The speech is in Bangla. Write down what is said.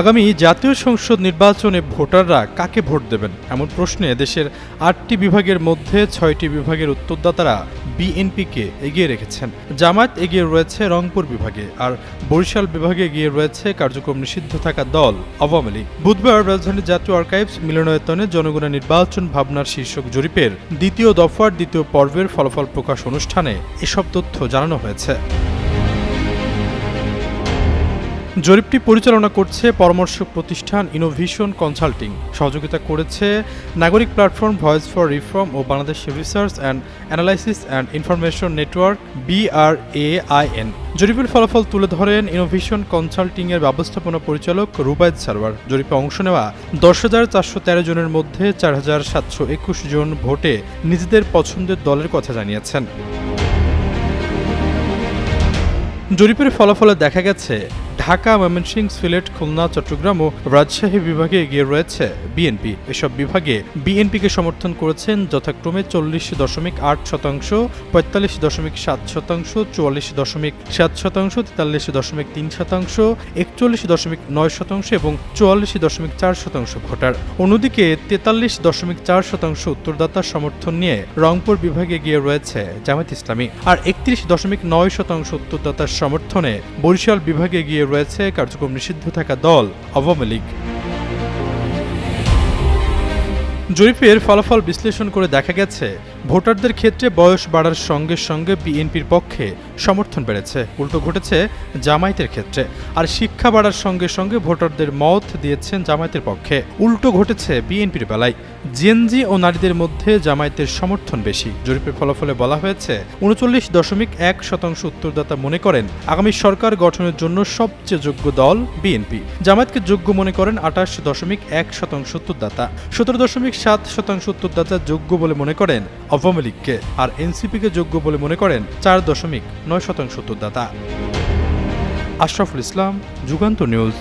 আগামী জাতীয় সংসদ নির্বাচনে ভোটাররা কাকে ভোট দেবেন? এমন প্রশ্নে দেশের আটটি বিভাগের মধ্যে ছয়টি বিভাগের উত্তরদাতারা বিএনপিকে এগিয়ে রেখেছেন। জামায়াত এগিয়ে রয়েছে রংপুর বিভাগে আর বরিশাল বিভাগে এগিয়ে রয়েছে কার্যক্রম নিষিদ্ধ থাকা দল আওয়ামী লীগ। বুধবার রাজধানীর জাতীয় আর্কাইভস মিলনায়তনে জনগণের নির্বাচন ভাবনার শীর্ষক জরিপের দ্বিতীয় দফার দ্বিতীয় পর্বের ফলাফল প্রকাশ অনুষ্ঠানে এসব তথ্য জানানো হয়েছে। জরিপটি পরিচালনা করছে পরামর্শক প্রতিষ্ঠান ইনোভেশন কনসাল্টিং সহযোগিতা করেছে নাগরিক platform voice for reform O Bangladesh research and analysis and information network BRAIN জরিপের ফলাফল তুলে ধরেন ইনোভেশন কনসাল্টিংয়ের ব্যবস্থাপনা পরিচালক রুবায়দ সারওয়ার। জরিপে অংশ নেওয়া দশ হাজার চারশো তেরো জনের মধ্যে চার হাজার সাতশো একুশ জন ভোটে নিজেদের পছন্দের দলের কথা জানিয়েছেন। জরিপের ফলাফলে দেখা গেছে ঢাকা, ময়মনসিংহ, সিলেট, খুলনা, চট্টগ্রাম ও রাজশাহী বিভাগে এগিয়ে রয়েছে বিএনপি এসব বিভাগে বিএনপিকে সমর্থন করেছেন যথাক্রমে চল্লিশ দশমিক আট শতাংশ, পঁয়তাল্লিশ দশমিক সাত শতাংশ, চুয়াল্লিশ দশমিক সাত শতাংশ, তেতাল্লিশ দশমিক তিন শতাংশ, একচল্লিশ দশমিক নয় শতাংশ এবং চুয়াল্লিশ দশমিক চার শতাংশ ভোটার। অন্যদিকে তেতাল্লিশ দশমিক চার শতাংশ উত্তরদাতার সমর্থন নিয়ে রংপুর বিভাগে এগিয়ে রয়েছে জামায়াত ইসলামী। আর একত্রিশ দশমিক নয় শতাংশ উত্তরদাতার সমর্থনে বরিশাল বিভাগে এগিয়ে রয়েছে কার্যক্রম নিষিদ্ধ থাকা দল আওয়ামী লীগ। জরিপের ফলাফল বিশ্লেষণ করে দেখা গেছে, ভোটারদের ক্ষেত্রে বয়স বাড়ার সঙ্গে সঙ্গে বিএনপির পক্ষে সমর্থন বেড়েছে। উল্টো ঘটেছে জামায়াতের ক্ষেত্রে, আর শিক্ষা বাড়ার সঙ্গে সঙ্গে ভোটারদের মত দিয়েছেন জামায়াতের পক্ষে। উল্টো ঘটেছে বিএনপির বেলায়, জেনজি ও নারীদের মধ্যে জামায়াতের সমর্থন বেশি। জরিপের ফলাফলে বলা হয়েছে, উনচল্লিশ দশমিক এক শতাংশ উত্তরদাতা মনে করেন, আগামী সরকার গঠনের জন্য সবচেয়ে যোগ্য দল বিএনপি। জামায়াতকে যোগ্য মনে করেন আঠাশ দশমিক এক শতাংশ উত্তরদাতা। সতেরো দশমিক সাত শতাংশ উত্তরদাতা যোগ্য বলে মনে করেন আওয়ামী লীগকে, আর এনসিপিকে যোগ্য বলে মনে করেন চার দশমিক নয় শতাংশ উত্তরদাতা। আশরাফুল ইসলাম, যুগান্ত নিউজ।